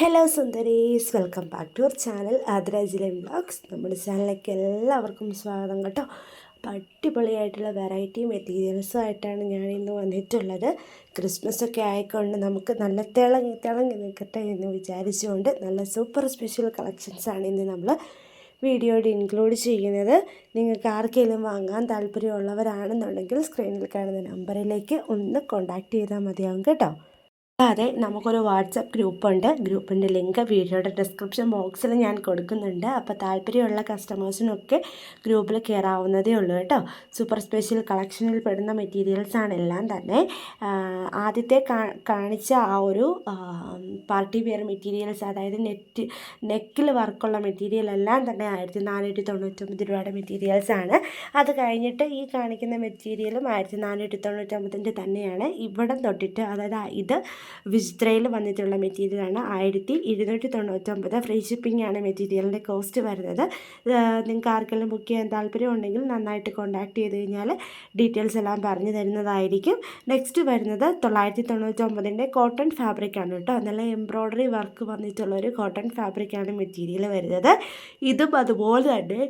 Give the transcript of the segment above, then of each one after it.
Hello സുന്ദരീസ്. Welcome back to our channel ആദ്രാജിലെ vlogs നമ്മുടെ ചാനലിലേക്ക് എല്ലാവർക്കും സ്വാഗതം കേട്ടോ. അപ്പോൾ അടിപൊളിയായിട്ടുള്ള വെറൈറ്റി മെറ്റീരിയൽസും ആയിട്ടാണ് ഞാൻ ഇന്ന് വന്നിട്ടുള്ളത്. ക്രിസ്മസ് ഒക്കെ ആയിക്കൊണ്ട് നമുക്ക് നല്ല തിളങ്ങി തിളങ്ങി നിൽക്കട്ടെ എന്ന് വിചാരിച്ചുകൊണ്ട് നല്ല സൂപ്പർ സ്പെഷ്യൽ കളക്ഷൻസാണ് ഇന്ന് നമ്മൾ വീഡിയോയിൽ ഇൻക്ലൂഡ് ചെയ്യുന്നത്. നിങ്ങൾക്ക് ആർക്കെങ്കിലും വാങ്ങാൻ താല്പര്യമുള്ളവരാണെന്നുണ്ടെങ്കിൽ സ്ക്രീനിൽ കാണുന്ന നമ്പറിലേക്ക് ഒന്ന് കോൺടാക്റ്റ് ചെയ്താൽ മതിയാവും കേട്ടോ. അതെ നമുക്കൊരു വാട്സപ്പ് ഗ്രൂപ്പുണ്ട്. ഗ്രൂപ്പിന്റെ ലിങ്ക് വീഡിയോയുടെ ഡിസ്ക്രിപ്ഷൻ ബോക്സിൽ ഞാൻ കൊടുക്കുന്നുണ്ട്. അപ്പോൾ താല്പര്യമുള്ള കസ്റ്റമേഴ്സിനൊക്കെ ഗ്രൂപ്പിൽ കയറാവുന്നതേ ഉള്ളൂ കേട്ടോ. സൂപ്പർ സ്പെഷ്യൽ കളക്ഷനിൽ പെടുന്ന മെറ്റീരിയൽസാണ് എല്ലാം തന്നെ. ആദ്യത്തെ കാണിച്ച ആ ഒരു പാർട്ടി വെയർ മെറ്റീരിയൽസ് അതായത് നെറ്റ് നെക്കിൽ വർക്കുള്ള മെറ്റീരിയൽ എല്ലാം തന്നെ ആയിരത്തി നാനൂറ്റി തൊണ്ണൂറ്റൊമ്പത് രൂപയുടെ മെറ്റീരിയൽസാണ് അത് കഴിഞ്ഞിട്ട് ഈ കാണിക്കുന്ന മെറ്റീരിയലും ആയിരത്തി നാനൂറ്റി തൊണ്ണൂറ്റൊമ്പതിന്റെ തന്നെയാണ്. ഇവിടം തൊട്ടിട്ട് അതായത് ഇത് വിചിത്രയിൽ വന്നിട്ടുള്ള മെറ്റീരിയലാണ് ആയിരത്തി ഇരുന്നൂറ്റി തൊണ്ണൂറ്റൊമ്പത്. ഫ്രീ ഷിപ്പിംഗ് ആണ് മെറ്റീരിയലിന്റെ കോസ്റ്റ് വരുന്നത്. നിങ്ങൾക്ക് ആർക്കെല്ലാം ബുക്ക് ചെയ്യാൻ താല്പര്യം ഉണ്ടെങ്കിൽ നന്നായിട്ട് കോൺടാക്ട് ചെയ്ത് കഴിഞ്ഞാൽ ഡീറ്റെയിൽസ് എല്ലാം പറഞ്ഞു തരുന്നതായിരിക്കും. നെക്സ്റ്റ് വരുന്നത് തൊള്ളായിരത്തി തൊണ്ണൂറ്റൊമ്പതിന്റെ കോട്ടൺ ഫാബ്രിക്കാണ് കേട്ടോ. നല്ല എംബ്രോയ്ഡറി വർക്ക് വന്നിട്ടുള്ള ഒരു കോട്ടൺ ഫാബ്രിക്കാണ് മെറ്റീരിയൽ വരുന്നത്. ഇതും അതുപോലെ തന്നെ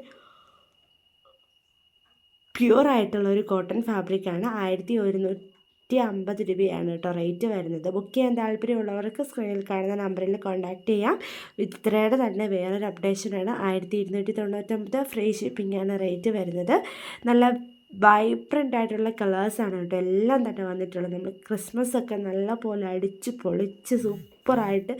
പ്യുവർ ആയിട്ടുള്ള ഒരു കോട്ടൺ ഫാബ്രിക്കാണ് ആയിരത്തി ഒരുന്നൂറ്റി നൂറ്റി അമ്പത് രൂപയാണ് കേട്ടോ റേറ്റ് വരുന്നത്. ബുക്ക് ചെയ്യാൻ താല്പര്യമുള്ളവർക്ക് സ്ക്രീനിൽ കാണുന്ന നമ്പറിൽ കോൺടാക്റ്റ് ചെയ്യാം. ഇത്രയുടെ തന്നെ വേറൊരു അപ്ഡേഷനാണ് ആയിരത്തി ഇരുന്നൂറ്റി തൊണ്ണൂറ്റൊമ്പത് ഫ്രീ ഷിപ്പിംഗ് ആണ് റേറ്റ് വരുന്നത്. നല്ല വൈബ്രന്റ് ആയിട്ടുള്ള കളേഴ്സാണ് കേട്ടോ എല്ലാം തന്നെ വന്നിട്ടുള്ളത്. നമ്മൾ ക്രിസ്മസ് ഒക്കെ നല്ല പോലെ അടിച്ച് പൊളിച്ച് സൂപ്പറായിട്ട്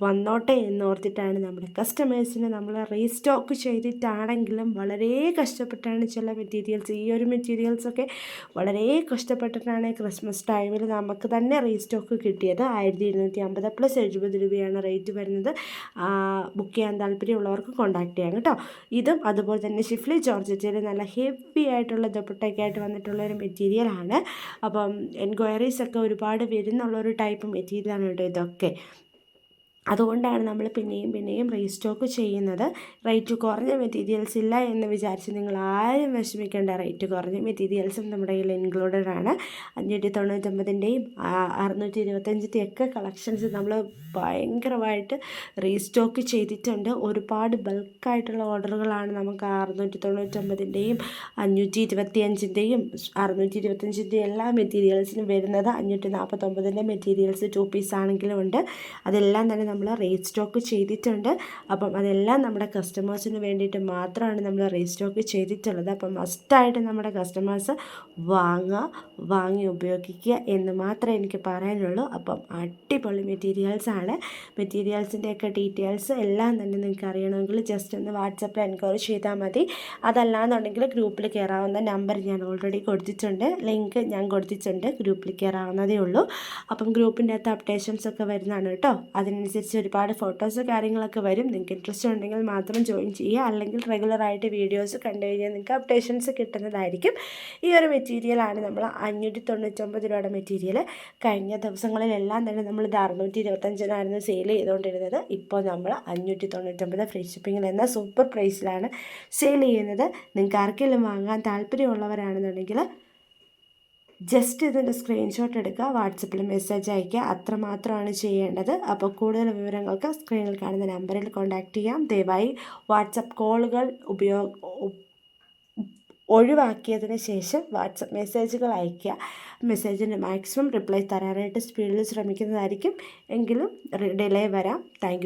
വന്നോട്ടെ എന്നോർത്തിട്ടാണ് നമ്മുടെ കസ്റ്റമേഴ്സിനെ നമ്മൾ റീസ്റ്റോക്ക് ചെയ്തിട്ടാണെങ്കിലും വളരെ കഷ്ടപ്പെട്ടാണ് ചില മെറ്റീരിയൽസ് ഈ ഒരു മെറ്റീരിയൽസൊക്കെ വളരെ കഷ്ടപ്പെട്ടിട്ടാണ് ക്രിസ്മസ് ടൈമിൽ നമുക്ക് തന്നെ റീസ്റ്റോക്ക് കിട്ടിയത്. ആയിരത്തി ഇരുന്നൂറ്റി അമ്പത് പ്ലസ് എഴുപത് രൂപയാണ് റേറ്റ് വരുന്നത്. ബുക്ക് ചെയ്യാൻ താല്പര്യമുള്ളവർക്ക് കോൺടാക്ട് ചെയ്യാം കേട്ടോ. ഇതും അതുപോലെ തന്നെ ഷിഫ്ലി ജോർജറ്റിൽ നല്ല ഹെവി ആയിട്ടുള്ള ദുപ്പട്ടയ്ക്കായിട്ട് വന്നിട്ടുള്ള ഒരു മെറ്റീരിയലാണ് അപ്പം എൻക്വയറീസ് ഒക്കെ ഒരുപാട് വരുന്നുള്ള ഒരു ടൈപ്പ് മെറ്റീരിയലാണ് കേട്ടോ ഇതൊക്കെ. അതുകൊണ്ടാണ് നമ്മൾ പിന്നെയും പിന്നെയും റീസ്റ്റോക്ക് ചെയ്യുന്നത്. റേറ്റ് കുറഞ്ഞ മെറ്റീരിയൽസ് ഇല്ല എന്ന് വിചാരിച്ച് നിങ്ങൾ ആരും വിഷമിക്കേണ്ട റേറ്റ് കുറഞ്ഞ മെറ്റീരിയൽസും നമ്മുടെ കയ്യിൽ ഇൻക്ലൂഡഡ് ആണ്. അഞ്ഞൂറ്റി തൊണ്ണൂറ്റൊമ്പതിന്റെയും അറുന്നൂറ്റി ഇരുപത്തഞ്ചിന്റെയും ഒക്കെ കളക്ഷൻസ് നമ്മൾ ഭയങ്കരമായിട്ട് റീസ്റ്റോക്ക് ചെയ്തിട്ടുണ്ട്. ഒരുപാട് ബൾക്കായിട്ടുള്ള ഓർഡറുകളാണ് നമുക്ക് അറുന്നൂറ്റി തൊണ്ണൂറ്റൊമ്പതിന്റെയും അഞ്ഞൂറ്റി ഇരുപത്തിയഞ്ചിന്റെയും അറുന്നൂറ്റി ഇരുപത്തഞ്ചിന്റെയും എല്ലാ മെറ്റീരിയൽസിനും വരുന്നത് അഞ്ഞൂറ്റി നാൽപ്പത്തൊമ്പതിന്റെ മെറ്റീരിയൽസ് ടു പീസ് ആണെങ്കിലും ഉണ്ട്. അതെല്ലാം തന്നെ നമ്മൾ റീസ്റ്റോക്ക് ചെയ്തിട്ടുണ്ട്. അപ്പം അതെല്ലാം നമ്മുടെ കസ്റ്റമേഴ്സിന് വേണ്ടിയിട്ട് മാത്രമാണ് നമ്മൾ റീസ്റ്റോക്ക് ചെയ്തിട്ടുള്ളത്. അപ്പം മസ്റ്റായിട്ട് നമ്മുടെ കസ്റ്റമേഴ്സ് വാങ്ങുക വാങ്ങി ഉപയോഗിക്കുക എന്ന് മാത്രമേ എനിക്ക് പറയാനുള്ളൂ. അപ്പം അടിപൊളി മെറ്റീരിയൽസാണ് മെറ്റീരിയൽസിന്റെയൊക്കെ ഡീറ്റെയിൽസ് എല്ലാം തന്നെ നിങ്ങൾക്ക് അറിയണമെങ്കിൽ ജസ്റ്റ് ഒന്ന് വാട്സപ്പിൽ എൻക്വയറി ചെയ്താൽ മതി. അതല്ലാന്നുണ്ടെങ്കിൽ ഗ്രൂപ്പിൽ കയറാവുന്ന നമ്പർ ഞാൻ ഓൾറെഡി കൊടുത്തിട്ടുണ്ട്. ലിങ്ക് ഞാൻ കൊടുത്തിട്ടുണ്ട്. ഗ്രൂപ്പിൽ കയറാവുന്നതേ ഉള്ളൂ. അപ്പം ഗ്രൂപ്പിന്റെ അകത്ത് അപ്ഡേഷൻസ് ഒക്കെ വരുന്നതാണ് കേട്ടോ. അതിനനുസരിച്ച് അതിനനുസരിച്ച് ഒരുപാട് ഫോട്ടോസ് കാര്യങ്ങളൊക്കെ വരും. നിങ്ങൾക്ക് ഇൻട്രസ്റ്റ് ഉണ്ടെങ്കിൽ മാത്രം ജോയിൻ ചെയ്യുക. അല്ലെങ്കിൽ റെഗുലറായിട്ട് വീഡിയോസ് കണ്ടു കഴിഞ്ഞാൽ നിങ്ങൾക്ക് അപ്ഡേഷൻസ് കിട്ടുന്നതായിരിക്കും. ഈ ഒരു മെറ്റീരിയലാണ് നമ്മൾ അഞ്ഞൂറ്റി തൊണ്ണൂറ്റൊമ്പത് രൂപയുടെ മെറ്റീരിയൽ കഴിഞ്ഞ ദിവസങ്ങളിലെല്ലാം തന്നെ നമ്മൾ ഇത് അറുന്നൂറ്റി ഇരുപത്തഞ്ചിനായിരുന്നു സെയിൽ ചെയ്തുകൊണ്ടിരുന്നത്. ഇപ്പോൾ നമ്മൾ അഞ്ഞൂറ്റി തൊണ്ണൂറ്റൊമ്പത് ഫ്രീ ഷിപ്പിങ്ങിൽ എന്ന സൂപ്പർ പ്രൈസിലാണ് സെയിൽ ചെയ്യുന്നത്. നിങ്ങൾക്ക് ആർക്കെങ്കിലും വാങ്ങാൻ താല്പര്യമുള്ളവരാണെന്നുണ്ടെങ്കിൽ ജസ്റ്റ് ഇതിന്റെ സ്ക്രീൻഷോട്ട് എടുക്കുക വാട്സപ്പിൽ മെസ്സേജ് അയയ്ക്കുക അത്രമാത്രമാണ് ചെയ്യേണ്ടത്. അപ്പോൾ കൂടുതൽ വിവരങ്ങൾക്ക് സ്ക്രീനിൽ കാണുന്ന നമ്പറിൽ കോൺടാക്റ്റ് ചെയ്യാം. ദയവായി വാട്സപ്പ് കോളുകൾ ഉപയോഗ ഒഴിവാക്കിയതിന് ശേഷം വാട്സപ്പ് മെസ്സേജുകൾ അയയ്ക്കുക മെസ്സേജിന് മാക്സിമം റിപ്ലൈ തരാനായിട്ട് സ്പീഡിൽ ശ്രമിക്കുന്നതായിരിക്കും. എങ്കിലും ഡിലേ വരാം. താങ്ക്